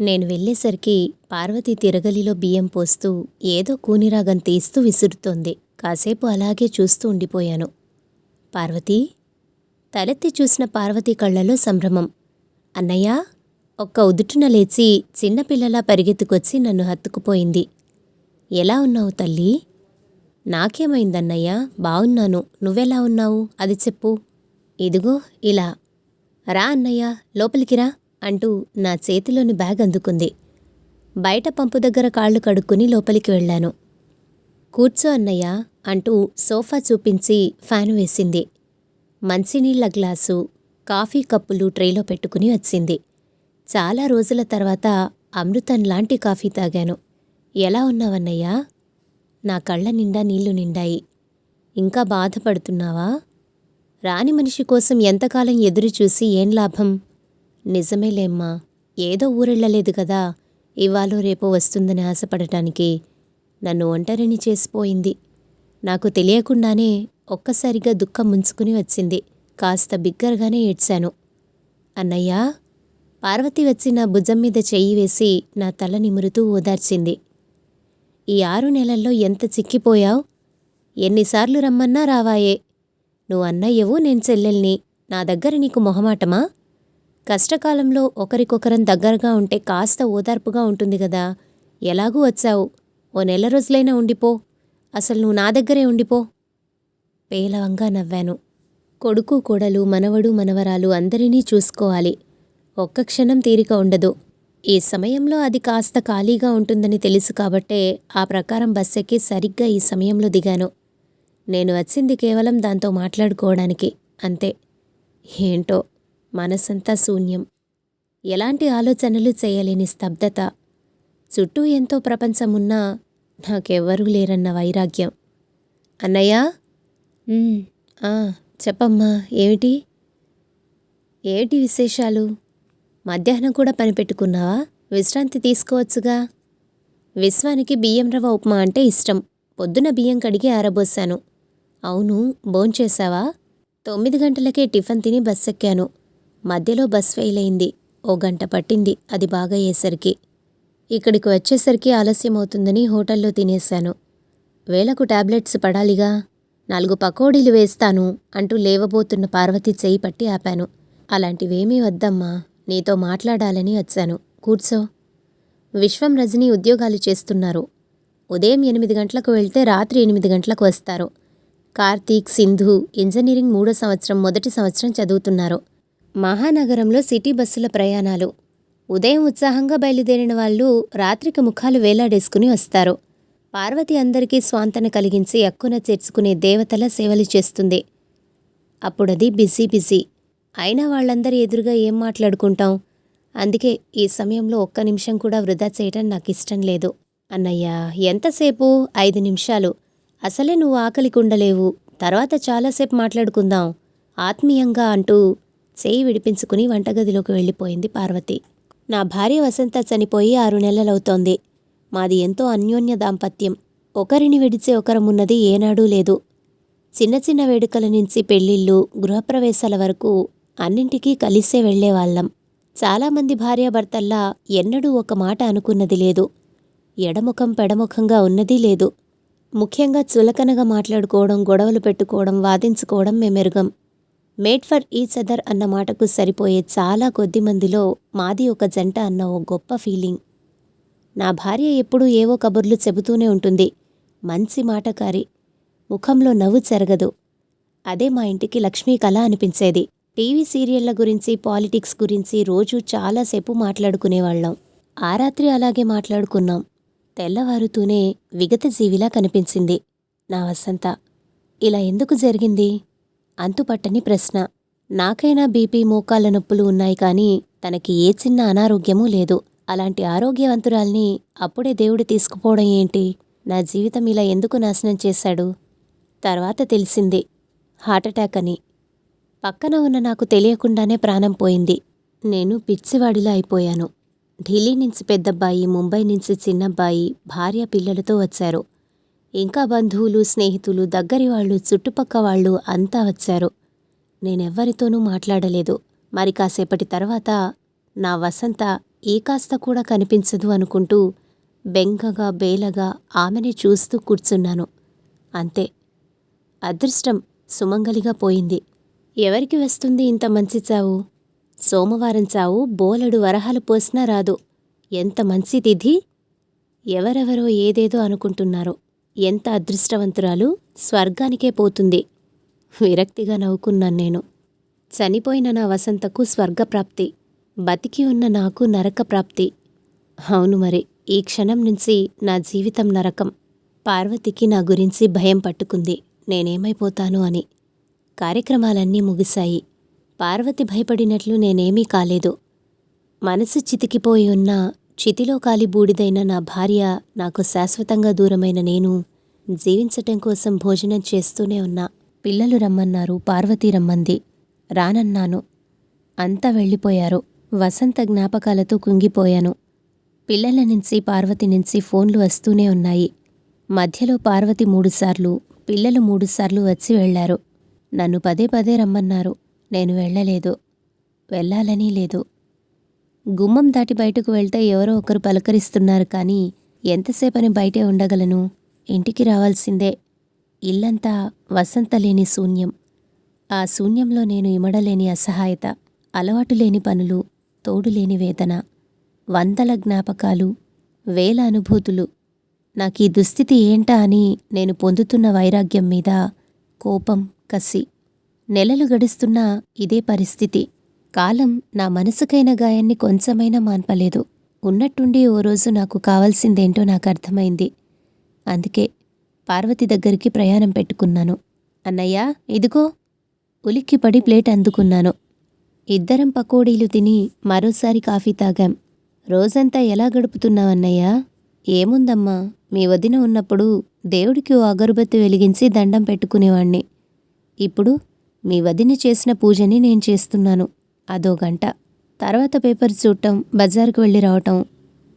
నేను వెళ్ళేసరికి పార్వతి తిరగలిలో బియ్యం పోస్తూ ఏదో కూనిరాగం తీస్తూ విసురుతోంది. కాసేపు అలాగే చూస్తూ ఉండిపోయాను. పార్వతి తలెత్తి చూసిన పార్వతి కళ్ళలో సంభ్రమం. అన్నయ్య ఒక్క ఉదుటున లేచి చిన్నపిల్లలా పరిగెత్తుకొచ్చి నన్ను హత్తుకుపోయింది. ఎలా ఉన్నావు తల్లి? నాకేమైందన్నయ్య? బావున్నాను. నువ్వెలా ఉన్నావు? అది చెప్పు. ఇదిగో ఇలా. రా అన్నయ్య లోపలికి రా. అంటూ నా చేతిలోని బ్యాగ్ అందుకుంది. బయట పంపు దగ్గర కాళ్ళు కడుక్కుని లోపలికి వెళ్ళాను. కూర్చో అన్నయ్య అంటూ సోఫా చూపించి ఫ్యాన్ వేసింది. మంచినీళ్ళ గ్లాసు కాఫీ కప్పులు ట్రేలో పెట్టుకుని వచ్చింది. చాలా రోజుల తర్వాత అమృతం లాంటి కాఫీ తాగాను. ఎలా ఉన్నావన్నయ్యా? నా కళ్ళ నిండా నీళ్ళు నిండాయి. ఇంకా బాధపడుతున్నావా? రాని మనిషి కోసం ఎంతకాలం ఎదురుచూసి ఏం లాభం? నిజమేలేమ్మా ఏదో ఊరెళ్ళలేదు కదా. ఇవాళో రేపో వస్తుందని ఆశపడటానికి నన్ను ఒంటరిని చేసిపోయింది. నాకు తెలియకుండానే ఒక్కసారిగా దుఃఖం ముంచుకుని వచ్చింది. కాస్త బిగ్గరగానే ఏడ్చాను. అన్నయ్యా పార్వతి వచ్చి నా భుజం మీద చెయ్యి వేసి నా తల నిమురుతూ ఓదార్చింది. ఈ ఆరు నెలల్లో ఎంత చిక్కిపోయావు? ఎన్నిసార్లు రమ్మన్నా రావాయే. నువ్వు అన్నయ్యవు నేను చెల్లెల్ని. నా దగ్గర నీకు మొహమాటమా? కష్టకాలంలో ఒకరికొకరం దగ్గరగా ఉంటే కాస్త ఓదార్పుగా ఉంటుంది కదా. ఎలాగూ వచ్చావు? ఓ నెల రోజులైనా ఉండిపో. అసలు నువ్వు నా దగ్గరే ఉండిపో. పేలవంగా నవ్వాను. కొడుకు కోడలు మనవడు మనవరాలు అందరినీ చూసుకోవాలి. ఒక్క క్షణం తీరిక ఉండదు. ఈ సమయంలో అది కాస్త ఖాళీగా ఉంటుందని తెలుసు కాబట్టే ఆ ప్రకారం బస్సెక్కి సరిగ్గా ఈ సమయంలో దిగాను. నేను వచ్చింది కేవలం దాంతో మాట్లాడుకోవడానికి అంతే. ఏంటో? మనసంతా శూన్యం. ఎలాంటి ఆలోచనలు చేయలేని స్తబ్దత. చుట్టూ ఎంతో ప్రపంచమున్నా నాకెవ్వరూ లేరన్న వైరాగ్యం. అన్నయ్య? "ఉమ్, ఆ, చెప్పమ్మా ఏమిటి? ఏమిటి విశేషాలు? మధ్యాహ్నం కూడా పని పెట్టుకున్నావా విశ్రాంతి తీసుకోవచ్చుగా? విశ్వానికి బియ్యం రవ్వ ఉప్మా అంటే ఇష్టం. పొద్దున బియ్యం కడిగి ఆరబోశాను అవును భోంచేశావా? తొమ్మిది గంటలకే టిఫిన్ తిని బస్ ఎక్కాను మధ్యలో బస్ ఫెయిల్ అయింది. ఓ గంట పట్టింది. అది బాగా అయ్యేసరికి. ఇక్కడికి వచ్చేసరికి ఆలస్యం అవుతుందని హోటల్లో తినేశాను. వేలకు టాబ్లెట్స్ పడాలిగా. నాలుగు పకోడీలు వేస్తాను అంటూ లేవబోతున్న పార్వతి చేయి పట్టి ఆపాను. అలాంటివేమీ వద్దమ్మా. నీతో మాట్లాడాలని వచ్చాను. కూర్చో. విశ్వం రజని ఉద్యోగాలు చేస్తున్నారు. ఉదయం ఎనిమిది గంటలకు వెళ్తే రాత్రి ఎనిమిది గంటలకు వస్తారు. కార్తీక్ సింధు ఇంజనీరింగ్ మూడో సంవత్సరం మొదటి సంవత్సరం చదువుతున్నారు. మహానగరంలో సిటీ బస్సుల ప్రయాణాలు. ఉదయం ఉత్సాహంగా బయలుదేరిన వాళ్ళు రాత్రికి ముఖాలు వేలాడేసుకుని వస్తారు. పార్వతి అందరికీ స్వాంతన కలిగించి అక్కున చేర్చుకునే దేవతల సేవలు చేస్తుంది. అప్పుడది బిజీ బిజీ. అయినా వాళ్ళందరి ఎదురుగా ఏం మాట్లాడుకుంటాం? అందుకే ఈ సమయంలో ఒక్క నిమిషం కూడా వృధా చేయటం నాకు ఇష్టం లేదు. అన్నయ్యా ఎంతసేపు? ఐదు నిమిషాలు. అసలే నువ్వు ఆకలికి ఉండలేవు తర్వాత చాలాసేపు మాట్లాడుకుందాం. ఆత్మీయంగా అంటూ చేయి విడిపించుకుని వంటగదిలోకి వెళ్ళిపోయింది పార్వతి. నా భార్య వసంత చనిపోయి ఆరు నెలలవుతోంది. మాది ఎంతో అన్యోన్య దాంపత్యం. ఒకరిని విడిచి ఒకరమున్నది ఏనాడూ లేదు. చిన్న చిన్న వేడుకల నుంచి పెళ్ళిళ్ళు గృహప్రవేశాల వరకు అన్నింటికీ కలిసే వెళ్ళేవాళ్ళం. చాలామంది భార్యాభర్తల్లా ఎన్నడూ ఒక మాట అనుకున్నది లేదు. ఎడముఖం పెడముఖంగా ఉన్నది లేదు. ముఖ్యంగా చులకనగా మాట్లాడుకోవడం గొడవలు పెట్టుకోవడం వాదించుకోవడం మేమెరుగం. మేడ్ ఫర్ ఈచ్ అదర్ అన్న మాటకు సరిపోయే చాలా కొద్ది మందిలో మాది ఒక జంట అన్న ఓ గొప్ప ఫీలింగ్. నా భార్య ఎప్పుడూ ఏవో కబుర్లు చెబుతూనే ఉంటుంది. మంచి మాటకారి. ముఖంలో నవ్వు చెరగదు. అదే మా ఇంటికి లక్ష్మీ కళ అనిపించేది. టీవీ సీరియళ్ళ గురించి పాలిటిక్స్ గురించి రోజూ చాలాసేపు మాట్లాడుకునేవాళ్ళం. ఆ రాత్రి అలాగే మాట్లాడుకున్నాం. తెల్లవారుతూనే విగత జీవిలా కనిపించింది నా వసంత. ఇలా ఎందుకు జరిగింది? అంతుపట్టని ప్రశ్న. నాకైనా బీపీ మోకాళ్ళ నొప్పులు ఉన్నాయి కానీ తనకి ఏ చిన్న అనారోగ్యమూ లేదు. అలాంటి ఆరోగ్యవంతురాల్ని అప్పుడే దేవుడు తీసుకుపోవడం ఏంటి? నా జీవితం ఇలా ఎందుకు నాశనం చేశాడు? తర్వాత తెలిసింది. హార్ట్అటాక్ అని. పక్కన ఉన్న నాకు తెలియకుండానే ప్రాణం పోయింది. నేను పిచ్చివాడిలా అయిపోయాను. ఢిల్లీ నుంచి పెద్దబ్బాయి ముంబై నుంచి చిన్నబ్బాయి భార్య పిల్లలతో వచ్చారు. ఇంకా బంధువులు స్నేహితులు దగ్గరి వాళ్ళు చుట్టుపక్క వాళ్ళు అంతా వచ్చారు. నేనెవ్వరితోనూ మాట్లాడలేదు. మరి కాసేపటి తర్వాత నా వసంత ఈ కాస్త కూడా కనిపించదు అనుకుంటూ బెంగగా బేలగా ఆమెని చూస్తూ కూర్చున్నాను. అంతే. అదృష్టం సుమంగలిగా పోయింది. ఎవరికి వస్తుంది ఇంత మంచి చావు? సోమవారం చావు బోలెడు వరహాలు పోసినా రాదు. ఎంత మంచి తిథి? ఎవరెవరో ఏదేదో అనుకుంటున్నారో. ఎంత అదృష్టవంతురాలు స్వర్గానికే పోతుంది. విరక్తిగా నవ్వుకున్నాను నేను. చనిపోయిన నా వసంతకు స్వర్గప్రాప్తి బతికి ఉన్న నాకు నరకప్రాప్తి. అవును మరి ఈ క్షణం నుంచి నా జీవితం నరకం. పార్వతికి నా గురించి భయం పట్టుకుంది. నేనేమైపోతాను అని. కార్యక్రమాలన్నీ ముగిశాయి. పార్వతి భయపడినట్లు నేనేమీ కాలేదు. మనసు చితికిపోయి ఉన్న చితిలో కాలి బూడిదైన నా భార్య నాకు శాశ్వతంగా దూరమైన నేను జీవించటం కోసం భోజనం చేస్తూనే ఉన్నా. పిల్లలు రమ్మన్నారు పార్వతి రమ్మంది. రానన్నాను. అంతా వెళ్ళిపోయారు. వసంత జ్ఞాపకాలతో కుంగిపోయాను. పిల్లల నుంచి పార్వతి నుంచి ఫోన్లు వస్తూనే ఉన్నాయి. మధ్యలో పార్వతి మూడుసార్లు పిల్లలు మూడుసార్లు వచ్చి వెళ్ళారు నన్ను పదే పదే రమ్మన్నారు. నేను వెళ్ళలేదు. వెళ్ళాలని లేదు. గుమ్మం దాటి బయటకు వెళ్తే ఎవరో ఒకరు పలకరిస్తున్నారు కానీ ఎంతసేపని బయటే ఉండగలను. ఇంటికి రావాల్సిందే. ఇల్లంతా వసంత లేని శూన్యం. ఆ శూన్యంలో నేను ఇమడలేని అసహాయత అలవాటు లేని పనులు తోడులేని వేదన వందల జ్ఞాపకాలు వేల అనుభూతులు. నాకీ దుస్థితి ఏంటా అని నేను పొందుతున్న వైరాగ్యం మీద కోపం కసి. నెలలు గడుస్తున్నా ఇదే పరిస్థితి. కాలం నా మనసుకైన గాయాన్ని కొంచెమైనా మాన్పలేదు. ఉన్నట్టుండి ఓ రోజు నాకు కావాల్సిందేంటో నాకు అర్థమైంది. అందుకే పార్వతి దగ్గరికి ప్రయాణం పెట్టుకున్నాను. అన్నయ్య ఇదిగో. ఉలిక్కిపడి ప్లేట్ అందుకున్నాను. ఇద్దరం పకోడీలు తిని మరోసారి కాఫీ తాగాం. రోజంతా ఎలా గడుపుతున్నావన్నయ్యా ఏముందమ్మా మీ వదిన ఉన్నప్పుడు దేవుడికి ఓ అగరుబత్తి వెలిగించి దండం పెట్టుకునేవాణ్ణి. ఇప్పుడు మీ వదిన చేసిన పూజని నేను చేస్తున్నాను. అదో గంట. తర్వాత పేపర్ చూడటం బజార్కు వెళ్ళి రావటం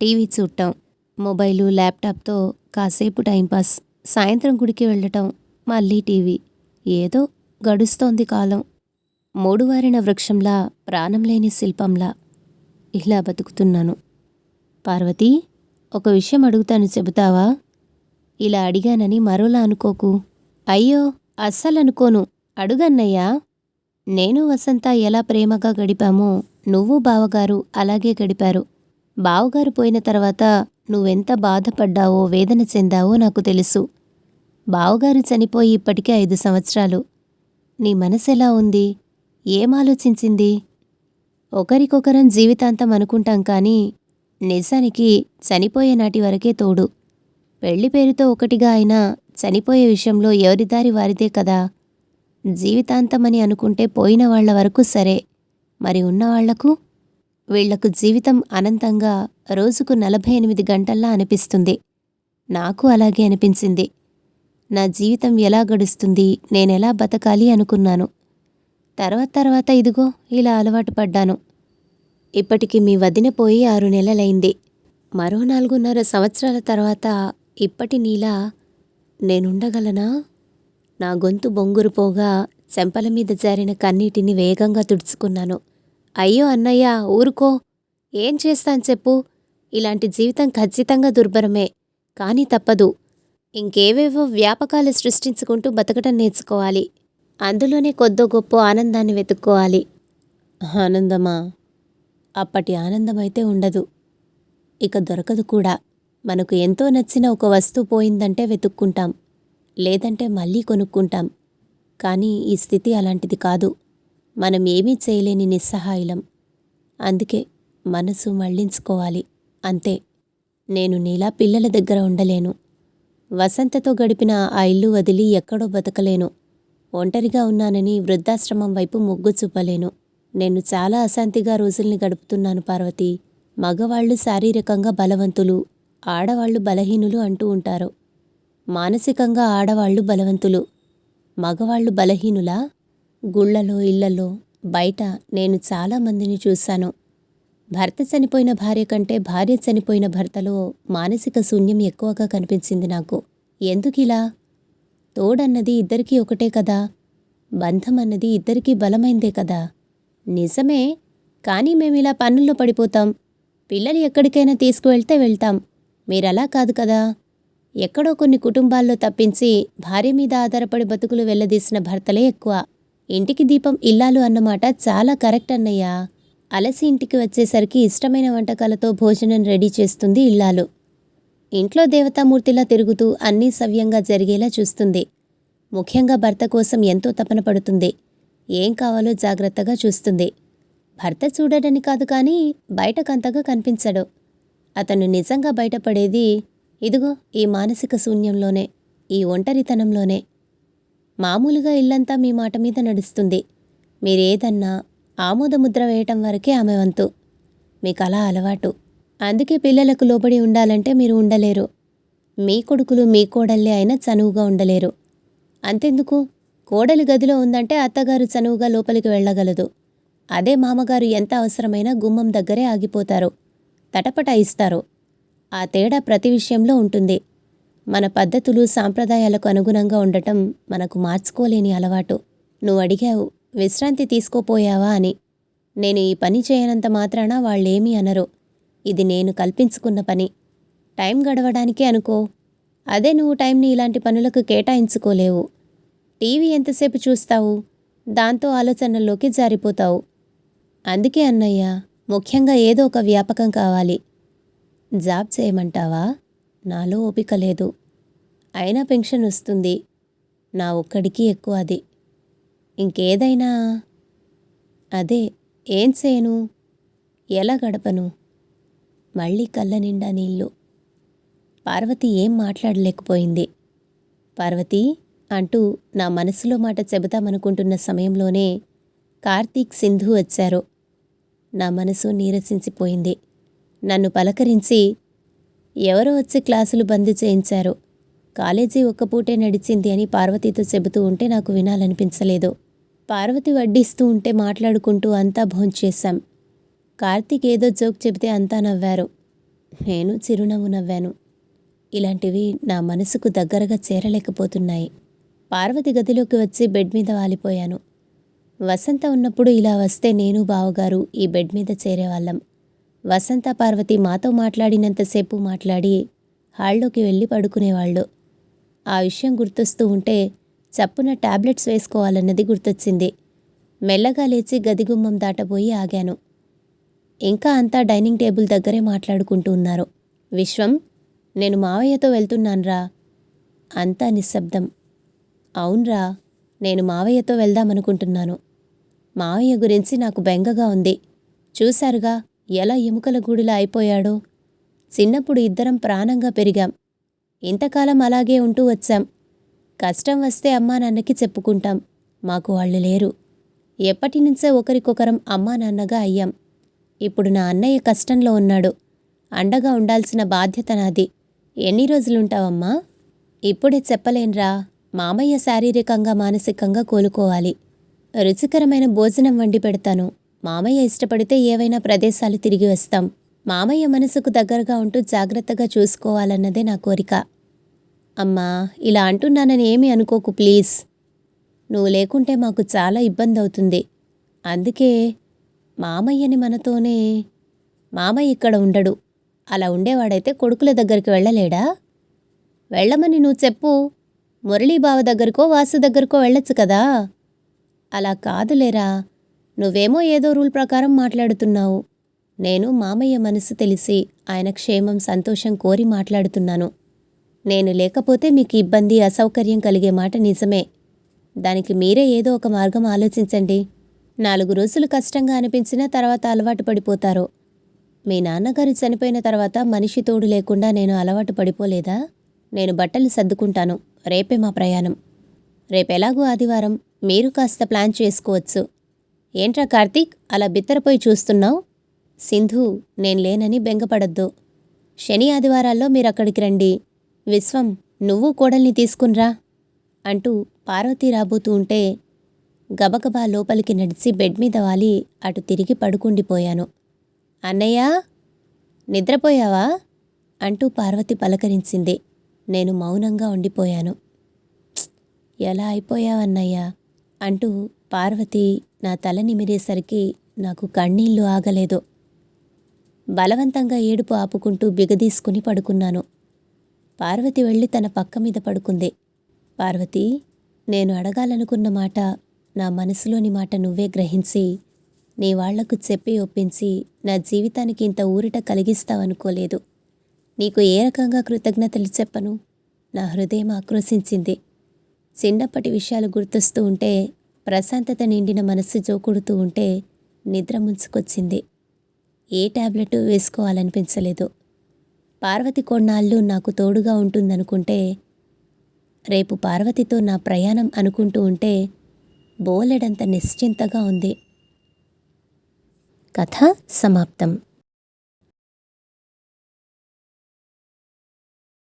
టీవీ చూడటం మొబైలు ల్యాప్టాప్తో కాసేపు టైంపాస్ సాయంత్రం గుడికి వెళ్ళటం మళ్ళీ టీవీ. ఏదో గడుస్తోంది కాలం. మూడువారిన వృక్షంలా ప్రాణం లేని శిల్పంలా ఇలా బతుకుతున్నాను. పార్వతి ఒక విషయం అడుగుతాను చెబుతావా? ఇలా అడిగానని మరోలా అనుకోకు. అయ్యో అస్సలు అనుకోను అడుగన్నయ్యా. నేను వసంత ఎలా ప్రేమగా గడిపామో నువ్వు బావగారు అలాగే గడిపారు. బావగారు పోయిన తర్వాత నువ్వెంత బాధపడ్డావో వేదన చెందావో నాకు తెలుసు. బావగారు చనిపోయి ఇప్పటికే ఐదు సంవత్సరాలు. నీ మనసెలా ఉంది? ఏం ఆలోచించింది? ఒకరికొకరం జీవితాంతం అనుకుంటాం కానీ నిజానికి చనిపోయే నాటి వరకే తోడు. పెళ్ళి పేరుతో ఒకటిగా అయినా చనిపోయే విషయంలో ఎవరిదారి వారిదే కదా. జీవితాంతమని అనుకుంటే పోయిన వాళ్ళ వరకు సరే. మరి ఉన్నవాళ్ళకు వీళ్ళకు జీవితం అనంతంగా రోజుకు నలభై ఎనిమిది గంటల్లా అనిపిస్తుంది. నాకు అలాగే అనిపించింది. నా జీవితం ఎలా గడుస్తుంది? నేనెలా బతకాలి అనుకున్నాను. తర్వాత తర్వాత ఇదిగో ఇలా అలవాటు పడ్డాను. ఇప్పటికి మీ వదిన పోయి ఆరు నెలలైంది. మరో నాలుగున్నర సంవత్సరాల తర్వాత ఇప్పటి నీలా నేనుండగలనా? నా గొంతు బొంగురుపోగా చెంపల మీద జారిన కన్నీటిని వేగంగా తుడుచుకున్నాను. అయ్యో అన్నయ్య ఊరుకో. ఏం చేస్తాను చెప్పు. ఇలాంటి జీవితం ఖచ్చితంగా దుర్భరమే. కానీ తప్పదు. ఇంకేవేవో వ్యాపకాలు సృష్టించుకుంటూ బతకటం నేర్చుకోవాలి. అందులోనే కొద్దో గొప్ప ఆనందాన్ని వెతుక్కోవాలి. ఆనందమా? అప్పటి ఆనందమైతే ఉండదు. ఇక దొరకదు కూడా. మనకు ఎంతో నచ్చిన ఒక వస్తువు పోయిందంటే వెతుక్కుంటాం. లేదంటే మళ్ళీ కొనుక్కుంటాం. కానీ ఈ స్థితి అలాంటిది కాదు. మనం ఏమీ చేయలేని నిస్సహాయులం. అందుకే మనసు మళ్ళించుకోవాలి అంతే. నేను నీలా పిల్లల దగ్గర ఉండలేను. వసంతతో గడిపిన ఆ ఇల్లు వదిలి ఎక్కడో బతకలేను. ఒంటరిగా ఉన్నానని వృద్ధాశ్రమం వైపు మొగ్గు చూపలేను. నేను చాలా అశాంతిగా రోజుల్ని గడుపుతున్నాను పార్వతి. మగవాళ్ళు శారీరకంగా బలవంతులు ఆడవాళ్ళు బలహీనులు అంటూ ఉంటారు. మానసికంగా ఆడవాళ్ళు బలవంతులు. మగవాళ్ళు బలహీనులా? గుళ్ళలో ఇళ్ళలో బయట నేను చాలా మందిని చూశాను. భర్త చనిపోయిన భార్య కంటే భార్య చనిపోయిన భర్తలో మానసిక శూన్యం ఎక్కువగా కనిపించింది నాకు. ఎందుకిలా తోడన్నది ఇద్దరికీ ఒకటే కదా? బంధం అన్నది ఇద్దరికీ బలమైందే కదా? నిజమే కానీ మేమిలా పనుల్లో పడిపోతాం. పిల్లలు ఎక్కడికైనా తీసుకువెళ్తే వెళ్తాం. మీరలా కాదు కదా? ఎక్కడో కొన్ని కుటుంబాల్లో తప్పించి భార్య మీద ఆధారపడి బతుకులు వెళ్ళదీసిన భర్తలే ఎక్కువ. ఇంటికి దీపం ఇల్లాలు అన్నమాట చాలా కరెక్ట్ అన్నయ్యా. అలసి ఇంటికి వచ్చేసరికి ఇష్టమైన వంటకాలతో భోజనం రెడీ చేస్తుంది ఇల్లాలు. ఇంట్లో దేవతామూర్తిలా తిరుగుతూ అన్నీ సవ్యంగా జరిగేలా చూస్తుంది. ముఖ్యంగా భర్త కోసం ఎంతో తపన పడుతుంది. ఏం కావాలో జాగ్రత్తగా చూస్తుంది. భర్త చూడడని కాదు కానీ బయటకంతగా కనిపించడు. అతను నిజంగా బయటపడేది ఇదిగో ఈ మానసిక శూన్యంలోనే ఈ ఒంటరితనంలోనే. మామూలుగా ఇల్లంతా మీ మాట మీద నడుస్తుంది. మీరేదన్నా ఆమోదముద్ర వేయటం వరకే ఆమె వంతు. మీకు అలా అలవాటు. అందుకే పిల్లలకు లోబడి ఉండాలంటే మీరు ఉండలేరు. మీ కొడుకులు మీ కోడళ్ళే అయినా చనువుగా ఉండలేరు. అంతెందుకు? కోడలి గదిలో ఉందంటే అత్తగారు చనువుగా లోపలికి వెళ్ళగలదు. అదే మామగారు ఎంత అవసరమైనా గుమ్మం దగ్గరే ఆగిపోతారు. తటపటాయిస్తారు ఆ తేడా ప్రతి విషయంలో ఉంటుంది. మన పద్ధతులు సాంప్రదాయాలకు అనుగుణంగా ఉండటం మనకు మార్చుకోలేని అలవాటు. నువ్వు అడిగావు విశ్రాంతి తీసుకోపోయావా? అని. నేను ఈ పని చేయనంత మాత్రాన వాళ్ళేమీ అనరు. ఇది నేను కల్పించుకున్న పని. టైం గడవడానికే అనుకో. అదే నువ్వు టైంని ఇలాంటి పనులకు కేటాయించుకోలేవు. టీవీ ఎంతసేపు చూస్తావు? దాంతో ఆలోచనల్లోకి జారిపోతావు. అందుకే అన్నయ్య ముఖ్యంగా ఏదో ఒక వ్యాపకం కావాలి. జాబ్ చేయమంటావా? నాలో ఓపిక లేదు. అయినా పెన్షన్ వస్తుంది. నా ఒక్కడికి ఎక్కువ అది. ఇంకేదైనా? అదే ఏం చేయను? ఎలా గడపను? మళ్ళీ కళ్ళ నిండా నీళ్ళు. పార్వతి ఏం మాట్లాడలేకపోయింది. పార్వతి అంటూ నా మనసులో మాట చెబుతామనుకుంటున్న సమయంలోనే కార్తీక్ సింధు వచ్చారు. నా మనసు నీరసించిపోయింది. నన్ను పలకరించి ఎవరో వచ్చి క్లాసులు బంద్ చేయించారు. కాలేజీ ఒక్క పూటే నడిచింది అని పార్వతితో చెబుతూ ఉంటే నాకు వినాలనిపించలేదు. పార్వతి వడ్డిస్తూ ఉంటే మాట్లాడుకుంటూ అంతా భోంచేశాం. కార్తీక్ ఏదో జోక్ చెబితే అంతా నవ్వారు. నేను చిరునవ్వు నవ్వాను. ఇలాంటివి నా మనసుకు దగ్గరగా చేరలేకపోతున్నాయి. పార్వతి గదిలోకి వచ్చి బెడ్ మీద వాలిపోయాను. వసంత ఉన్నప్పుడు ఇలా వస్తే నేను బావగారు ఈ బెడ్ మీద చేరేవాళ్ళం. వసంత పార్వతి మాతో మాట్లాడినంతసేపు మాట్లాడి హాల్లోకి వెళ్ళి పడుకునేవాళ్ళు. ఆ విషయం గుర్తొస్తూ ఉంటే చప్పున టాబ్లెట్స్ వేసుకోవాలన్నది గుర్తొచ్చింది. మెల్లగా లేచి గదిగుమ్మం దాటబోయి ఆగాను. ఇంకా అంతా డైనింగ్ టేబుల్ దగ్గరే మాట్లాడుకుంటూ ఉన్నారు. విశ్వం నేను మావయ్యతో వెళ్తున్నాన్రా. అంతా నిశ్శబ్దం. అవునరా నేను మావయ్యతో వెళ్దామనుకుంటున్నాను. మావయ్య గురించి నాకు బెంగగా ఉంది. చూశారుగా ఎలా ఎముకల గూడిలా అయిపోయాడో. చిన్నప్పుడు ఇద్దరం ప్రాణంగా పెరిగాం. ఇంతకాలం అలాగే ఉంటూ వచ్చాం. కష్టం వస్తే అమ్మా నాన్నకి చెప్పుకుంటాం. మాకు వాళ్ళు లేరు. ఎప్పటి నుంచే ఒకరికొకరం అమ్మా నాన్నగా అయ్యాం. ఇప్పుడు నా అన్నయ్య కష్టంలో ఉన్నాడు. అండగా ఉండాల్సిన బాధ్యత నాది. ఎన్ని రోజులుంటావమ్మా? ఇప్పుడే చెప్పలేనురా. మామయ్య శారీరకంగా మానసికంగా కోలుకోవాలి. రుచికరమైన భోజనం వండి పెడతాను. మామయ్య ఇష్టపడితే ఏవైనా ప్రదేశాలు తిరిగి వస్తాం. మామయ్య మనసుకు దగ్గరగా ఉంటూ జాగ్రత్తగా చూసుకోవాలన్నదే నా కోరిక. అమ్మా ఇలా అంటున్నానని ఏమీ అనుకోకు ప్లీజ్. నువ్వు లేకుంటే మాకు చాలా ఇబ్బంది అవుతుంది అందుకే మామయ్యని మనతోనే మామయ్య ఇక్కడ ఉండడు. అలా ఉండేవాడైతే కొడుకుల దగ్గరికి వెళ్ళలేడా? వెళ్ళమని నువ్వు చెప్పు. మురళీబావ దగ్గరకో వాసు దగ్గరకో వెళ్ళొచ్చు కదా. అలా కాదులేరా. నువ్వేమో ఏదో రూల్ ప్రకారం మాట్లాడుతున్నావు. నేను మామయ్య మనసు తెలిసి ఆయన క్షేమం సంతోషం కోరి మాట్లాడుతున్నాను. నేను లేకపోతే మీకు ఇబ్బంది అసౌకర్యం కలిగే మాట నిజమే. దానికి మీరే ఏదో ఒక మార్గం ఆలోచించండి. నాలుగు రోజులు కష్టంగా అనిపించినా తర్వాత అలవాటు పడిపోతారు. మీ నాన్నగారు చనిపోయిన తర్వాత మనిషి తోడు లేకుండా నేను అలవాటు పడిపోలేదా? నేను బట్టలు సర్దుకుంటాను. రేపే మా ప్రయాణం. రేపెలాగూ ఆదివారం మీరు కాస్త ప్లాన్ చేసుకోవచ్చు. ఏంట్రా కార్తీక్? అలా బిత్తరపోయి చూస్తున్నావు? సింధు నేను లేనని బెంగపడద్దు. శని ఆదివారాల్లో మీరక్కడికి రండి. విశ్వం నువ్వు కోడల్ని తీసుకున్రా అంటూ పార్వతి రాబోతూ ఉంటే గబగబా లోపలికి నడిచి బెడ్ మీద వాలి అటు తిరిగి పడుకుండిపోయాను. అన్నయ్య నిద్రపోయావా? అంటూ పార్వతి పలకరించింది. నేను మౌనంగా ఉండిపోయాను. ఎలా అయిపోయావన్నయ్యా? అంటూ పార్వతి నా తల నిమిరేసరికి నాకు కన్నీళ్ళు ఆగలేదు. బలవంతంగా ఏడుపు ఆపుకుంటూ బిగదీసుకుని పడుకున్నాను. పార్వతి వెళ్ళి తన పక్క మీద పడుకుంది. పార్వతి నేను అడగాలనుకున్న మాట నా మనసులోని మాట నువ్వే గ్రహించి నీ వాళ్ళకు చెప్పి ఒప్పించి నా జీవితానికి ఇంత ఊరిట కలిగిస్తావనుకోలేదు. నీకు ఏ రకంగా కృతజ్ఞతలు చెప్పను? నా హృదయం ఆక్రోశించింది. చిన్నప్పటి విషయాలు గుర్తొస్తూ ఉంటే ప్రశాంతత నిండిన మనస్సు జోకుడుతూ ఉంటే నిద్ర ముంచుకొచ్చింది. ఏ టాబ్లెట్ వేసుకోవాలనిపించలేదు. పార్వతి కొన్నాళ్ళు నాకు తోడుగా ఉంటుందనుకుంటే రేపు పార్వతితో నా ప్రయాణం అనుకుంటూ ఉంటే బోలెడంత నిశ్చింతగా ఉంది. కథ సమాప్తం.